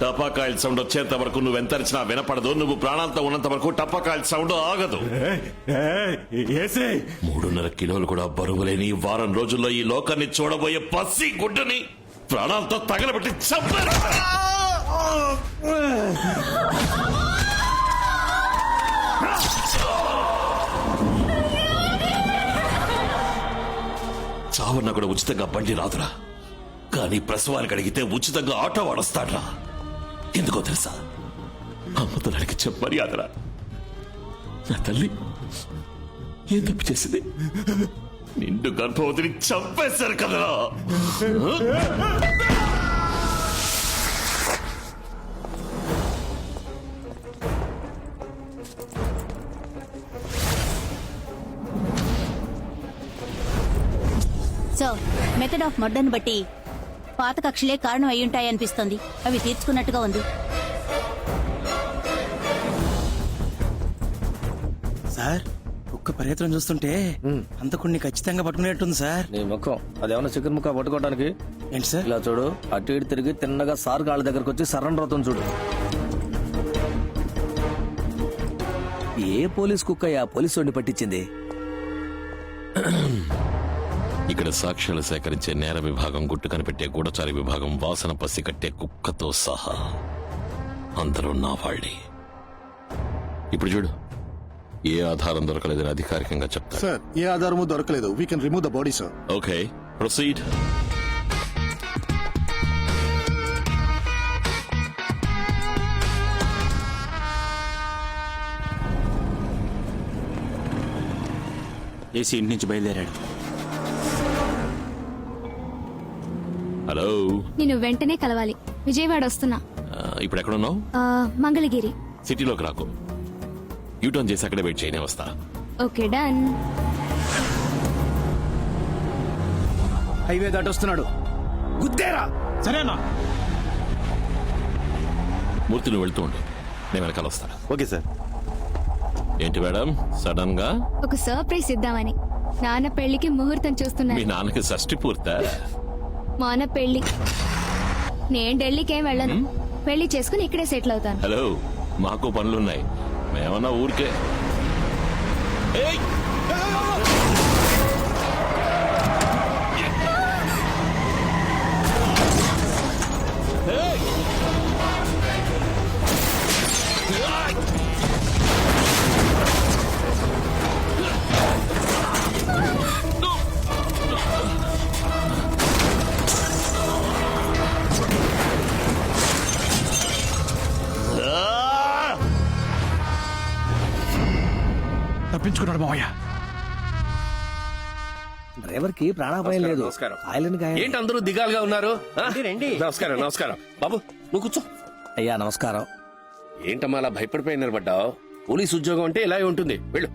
టపాకాయల sound వచ్చేంత వరకు నువ్వు ఎంతరిచినా వినపడదు. నువ్వు ప్రాణాలతో ఉన్నంత వరకు టపాకాయల సౌండ్ ఆగదు. మూడున్నర కిలోలు కూడా బరువులేని ఈ వారం రోజుల్లో ఈ లోకాన్ని చూడబోయే పసి గుడ్డని ప్రాణాలతో తగలబెట్టి చంపారు చావన్న కూడా ఉచితంగా బండి రాదురా. కానీ ప్రసవానికి అడిగితే ఉచితంగా ఆటో వాడొస్తాడ్రా ఎందుకో తెలుసా? అమ్మతో నడికి మర్యాదరా నా తల్లి ఏం తప్పు చేసింది? నిండు గర్భవతిని చంపేశారు కదరా. సో మెథడ్ ఆఫ్ మర్డర్ను బట్టి పాత కక్షలే కారణం అయ్యుంటాయనిపిస్తోంది అవి తీర్చుకున్నట్టుగా ఉంది. సార్ ఒక్క ప్రయత్నం చూస్తుంటే అంతకుడిని ఖచ్చితంగా పట్టుకునేట్టుంది సార్. నీ ముఖం. అదేమన్నా చికెన్ ముక్క పట్టుకోవడానికి ఏంటి సార్? ఇలా చూడు అటు ఇటు తిరిగి తిన్నగా సార్ కాళ్ళ దగ్గరకు వచ్చి సరెండర్ అవుతుంది చూడు. ఏ పోలీస్ కుక్క ఆ పోలీసు వాడిని పట్టించింది? ఇక్కడ సాక్ష్యాలు సేకరించే నేర విభాగం గుట్టు కనిపెట్టే గూఢచారి విభాగం వాసన పసి కట్టే కుక్కతో సహా అందరూ నా వాళ్ళే. ఇప్పుడు చూడు. ఏ ఆధారం దొరకలేదని అధికారికంగా చెప్తా సార్ ఏ ఆధారము దొరకలేదు. We can remove the body sir okay proceed AC ఇంటి నుంచి బయలుదేరాడు. నేను వెంటనే కలవాలి. విజయవాడ వస్తున్నా. ఆ, ఇప్పుడు ఎక్కడున్నావు? ఆ, మంగళగిరి. సిటీలోకి రాకు. యూటర్న్ చేసి అక్కడే వెయిట్ చేయనే వస్తా. Okay done. హైవే దాటొస్తున్నాడు గుద్దేరా! సరేనా? మూర్తి నువ్వు వెళ్తూ ఉండు. నేను వెనకాల వస్తాను ఓకే సార్. ఏంటి మేడం? సడన్గా? ఒక సర్ప్రైజ్ ఇద్దామని. నాన్న పెళ్ళికి ముహూర్తం మీ చూస్తున్నాను నాన్నకి షష్టి పూర్తా? మాన పెళ్ళి నేను ఢిల్లీకి ఏం వెళ్ళను పెళ్ళి చేసుకుని ఇక్కడే సెటిల్ అవుతాను. హలో మాకు పనులున్నాయి. మేమన్నా ఊరికే. ఏయ్! డ్రైవర్కి ప్రాణాపాయం లేదు. నమస్కారం. ఆయలని గాయం ఏంటి అందరూ దిగాలుగా ఉన్నారు? ఆ? నమస్కారం నమస్కారం. బాబు నువ్వు కూర్చో. అయ్యా నమస్కారం. ఏంటమ్మా అలా భయపడిపోయి నిలబడ్డావు? పోలీస్ ఉద్యోగం అంటే ఇలాగే ఉంటుంది. వెళ్ళు.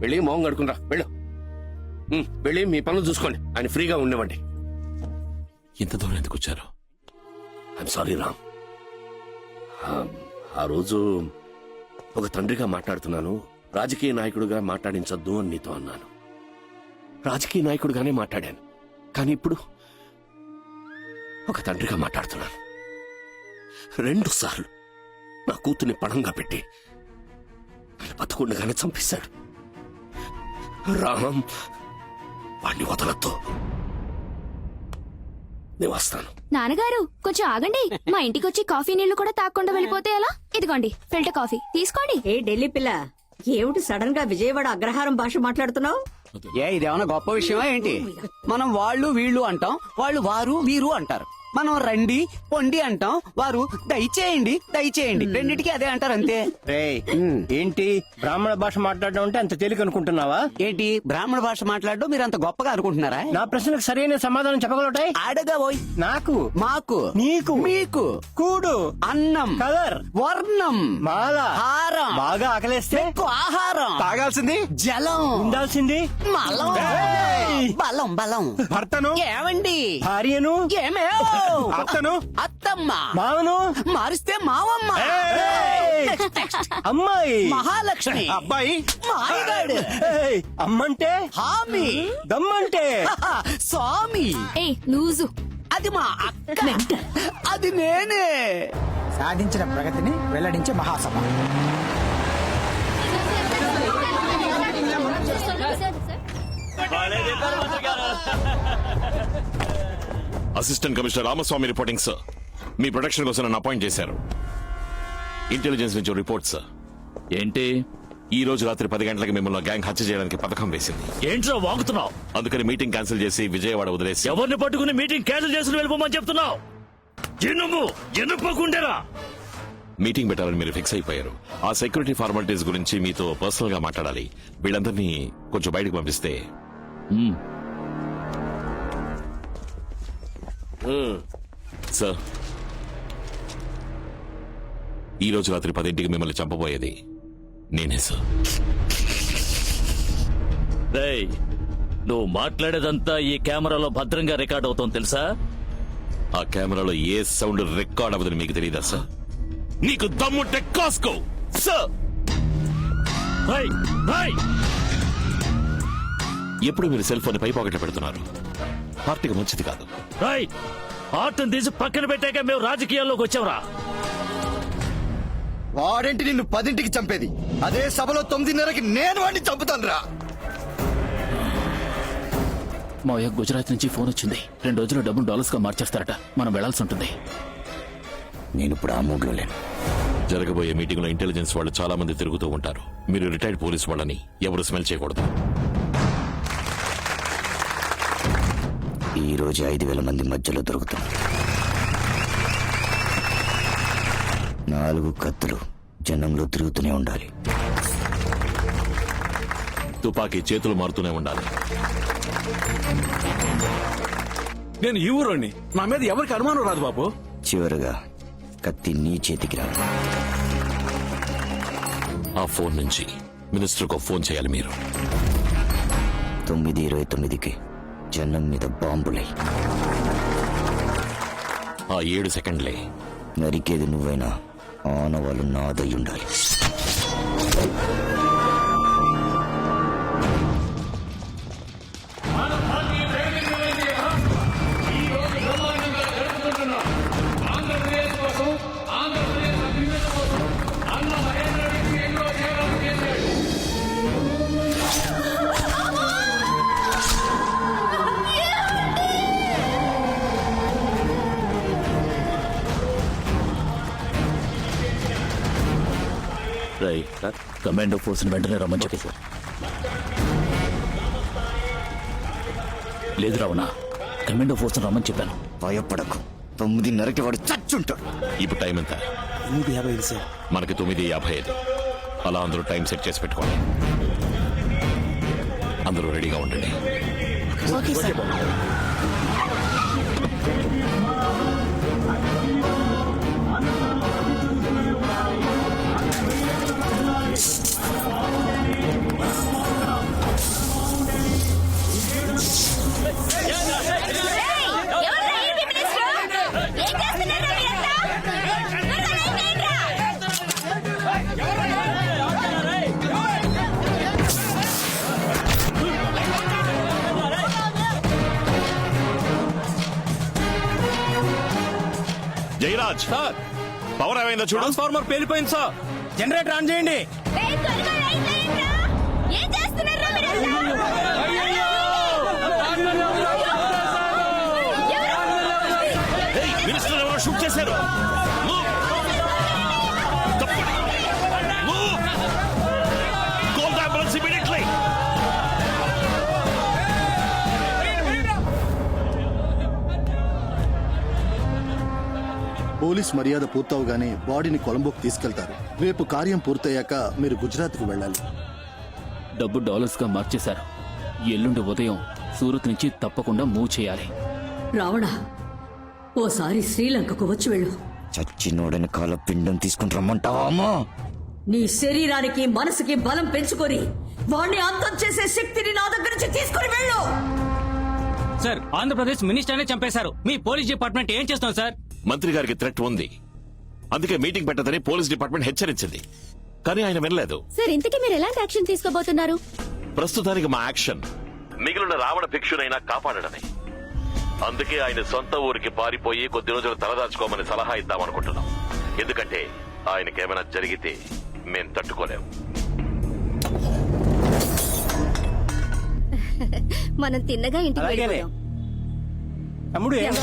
వెళ్ళి మోహం కడుకునరా వెళ్ళు. ఉమ్, వెళ్ళి మీ పనులు చూసుకోండి. ఆయన ఫ్రీగా ఉండేవండి ఇంత దూరం ఎందుకు వచ్చారు? I'm sorry Ram. ఆ- ఆ రోజు ఒక తండ్రిగా మాట్లాడుతున్నాను. రాజకీయ నాయకుడిగా మాట్లాడించొద్దు అని నీతో అన్నాను. రాజకీయ నాయకుడిగానే మాట్లాడాను. కానీ ఇప్పుడు ఒక తండ్రిగా మాట్లాడుతున్నాను. రెండు సార్లు నా కూతుర్ని పణంగా పెట్టి నన్ను బతకుండగానే చంపేశాడు. రామ్ వాణ్ణి వదలొద్దు. నేను వస్తాను. నాన్నగారు కొంచెం ఆగండి. మా ఇంటికి వచ్చి కాఫీ నీళ్ళు కూడా తాకుండా వెళ్ళిపోతే ఎలా? ఇదిగోండి ఫిల్టర్ కాఫీ. తీసుకోండి. ఏ ఢిల్లీ పిల్ల ఏమిటి సడన్గా విజయవాడ అగ్రహారం భాష మాట్లాడుతున్నావు? ఏ ఇదేమన్నా గొప్ప విషయమా ఏంటి? మనం వాళ్ళు వీళ్ళు అంటాం వాళ్ళు వారు వీరు అంటారు. మనం రండి పొండి అంటాం. వారు దయచేయండి దయచేయండి. రెండిటికి అదే అంటారు అంతే. ఏంటి? బ్రాహ్మణ భాష మాట్లాడడం అంటే అంత తేలిక అనుకుంటున్నావా? ఏంటి? బ్రాహ్మణ భాష మాట్లాడడం మీరు అంత గొప్పగా అనుకుంటున్నారా? నా ప్రశ్నకు సరైన సమాధానం చెప్పగలటాయి అడగా పోయి నాకు? మాకు. నీకు? మీకు. కూడు? అన్నం. కలర్? వర్ణం. మాల? హారం. బాగా ఆకలేస్తే? ఆహారం. తాగాల్సింది? జలం. ఉండాల్సింది? మలం! బలం బలం. భర్తను? ఏమండి? భార్యను? ఏమే అత్తను? అత్తమ్మ. మామను మారిస్తే మావమ్మ. ఏయ్! అమ్మాయి. మహాలక్ష్మి. అబ్బాయి. మాయగాడు. ఏయ్! అమ్మంటే? హామీ. దమ్మంటే? స్వామి. ఏ లూజు అది మా అక్క. అది నేనే. సాధించిన ప్రగతిని వెల్లడించే మహాసభ. Assistant commissioner Ramaswamy reporting sir మీ ప్రొటెక్షన్ కోసం నన్ను అపాయింట్ చేశారు. ఇంటెలిజెన్స్ నుంచి రిపోర్ట్ సార్ ఏంటి? ఈ రోజు రాత్రి పది గంటలకు మిమ్మల్ని గ్యాంగ్ హత్య చేయడానికి పథకం వేసింది. ఏంట్రా వాగుతున్నావు? అందుకని మీటింగ్ క్యాన్సిల్ చేసి విజయవాడ వదిలేసి ఎవరిని పట్టుకుని మీటింగ్ క్యాన్సిల్ చేసుకుని వెళ్ళిపోమని చెప్తున్నావు? ఎన్నుము ఎన్నుపోకుండేరా మీటింగ్ పెట్టాలని మీరు ఫిక్స్ అయిపోయారు. ఆ సెక్యూరిటీ ఫార్మాలిటీస్ గురించి మీతో పర్సనల్గా మాట్లాడాలి. వీళ్ళందరినీ కొంచెం బయటకు పంపిస్తే సార్ ఈ రోజు రాత్రి పదింటికి మిమ్మల్ని చంపబోయేది నేనే సార్ రేయ్ నువ్వు మాట్లాడేదంతా ఈ కెమెరాలో భద్రంగా రికార్డ్ అవుతోంది తెలుసా? ఆ కెమెరాలో ఏ సౌండ్ రికార్డ్ అవ్వదని మీకు తెలియదా సార్ నీకు దమ్ముంటే కాసుకో సార్! ఎప్పుడు మీరు సెల్ ఫోన్ పై పాకెట్లో పెడుతున్నారు? పార్టీకి మంచిది కాదు. రేయ్! ఆటను తీసి పక్కన పెట్టాక మేము రాజకీయాల్లోకి వచ్చావురా వాడేంటి నిన్ను పదింటికి చంపేది. అదే సభలో తొమ్మిదిన్నరకి నేను వాడిని చంపుతాను రా మా యొక్క గుజరాత్ నుంచి ఫోన్ వచ్చింది. రెండు రోజుల్లో డబ్బులు డాలర్స్గా మార్చేస్తారట. మనం వెళ్ళాల్సి ఉంటుంది. నేను ఇప్పుడు ఆ మూడ్లో లేను. జరగబోయే మీటింగ్లో ఇంటెలిజెన్స్ వాళ్ళు చాలా మంది తిరుగుతూ ఉంటారు. మీరు రిటైర్డ్ పోలీస్ వాళ్ళని ఎవరు స్మెల్ చేయకూడదు. ఈ రోజు ఐదు వేల మంది మధ్యలో దొరుకుతాం. నాలుగు కత్తులు జనంలో తిరుగుతూనే ఉండాలి. తుపాకీ చేతులు మారుతూనే ఉండాలి. నేను ఈ ఊరోని నా మీద ఎవరికి అనుమానం రాదు బాబు. చివరగా కత్తి నీ చేతికి రా ఆ ఫోన్ నుంచి మినిస్టర్ ఫోన్ చేయాలి మీరు. తొమ్మిది ఇరవై తొమ్మిదికి జనం మీద బాంబులై. ఆ ఏడు సెకండ్లే నరికేది నువ్వైనా ఆనవాళ్ళు నాదై ఉండాలి. రై కమాండో ఫోర్స్ వెంటనే రమ్మని చెప్పి. లేదు రావణ కమాండో ఫోర్స్ రమ్మని చెప్పాను. భయపడకు. తొమ్మిదిన్నరకి వాడు చచ్చుంటాడు. ఇప్పుడు టైం ఎంత? ఎనిమిది యాభై ఐదు సార్. మనకి తొమ్మిది యాభై ఐదు. అలా అందరూ టైం సెట్ చేసి పెట్టుకోండి. అందరూ రెడీగా ఉండండి. Okay sir. జయరాజ్ పవర్ ఏమైందో చూడు. ట్రాన్స్ఫార్మర్ పేలిపోయింది సార్. జనరేటర్ ఆన్ చేయండి. ఏం చేస్తున్నారు ఏయ్, మినిస్టర్ ఎవరో షూట్ చేశారు. పోలీస్ మర్యాద పూర్తవగానే బాడీని కొలంబోకి తీసుకెళ్తారు. రేపు కార్యం పూర్తయ్యాక మీరు గుజరాత్కు వెళ్ళాలి. డబ్బు డాలర్స్గా మార్చేశారు. ఎల్లుండి ఉదయం సూరత్ నుంచి తప్పకుండా మూవ్ చేయాలి. రావణ ఓసారి శ్రీలంకకు వచ్చి వెళ్ళు. చచ్చినోడని కాల పిండం తీసుకుని రమ్మంటావా నీ శరీరానికి మనసుకి బలం పెంచుకొని వాణ్ణి అంతం చేసే శక్తిని నా దగ్గర నుంచి తీసుకొని వెళ్ళు. సార్ ఆంధ్రప్రదేశ్ మినిస్టర్నే చంపేశారు. మీ పోలీస్ డిపార్ట్మెంట్ ఏం చేస్తాం సార్? మంత్రి గారికి థ్రెట్ ఉంది. అందుకే మీటింగ్ పెట్టదని పోలీస్ డిపార్ట్మెంట్ హెచ్చరించింది. కానీ ఆయన వినలేదు. సార్ ఇంతకీ మీరు ఎలాంటి యాక్షన్ తీసుకోబోతున్నారు? ప్రస్తుతానికి మా యాక్షన్ మిగిలిన రావణ భిక్షునైనా కాపాడడమే. అందుకే ఆయన సొంత ఊరికి పారిపోయి కొద్ది రోజులు తలదాచుకోమని సలహా ఇద్దామనుకుంటున్నాం ఎందుకంటే ఆయనకేమైనా జరిగితే మేం తట్టుకోలేం. మనం తిన్నగా ఇంటికి అలాగేలే. తమ్ముడు ఏం?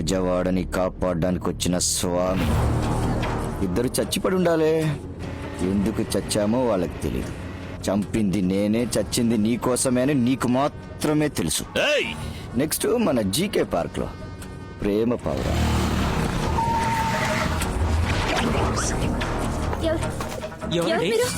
బెజవాడని కాపాడడానికి వచ్చిన స్వామి. ఇద్దరు చచ్చిపడి ఉండాలే. ఎందుకు చచ్చామో వాళ్ళకి తెలియదు చంపింది నేనే చచ్చింది నీ కోసమే అని నీకు మాత్రమే తెలుసు. ఏయ్! నెక్స్ట్ మన జీకే పార్క్లో ప్రేమ పౌరా ఎవరు- ఎవరు మీరు?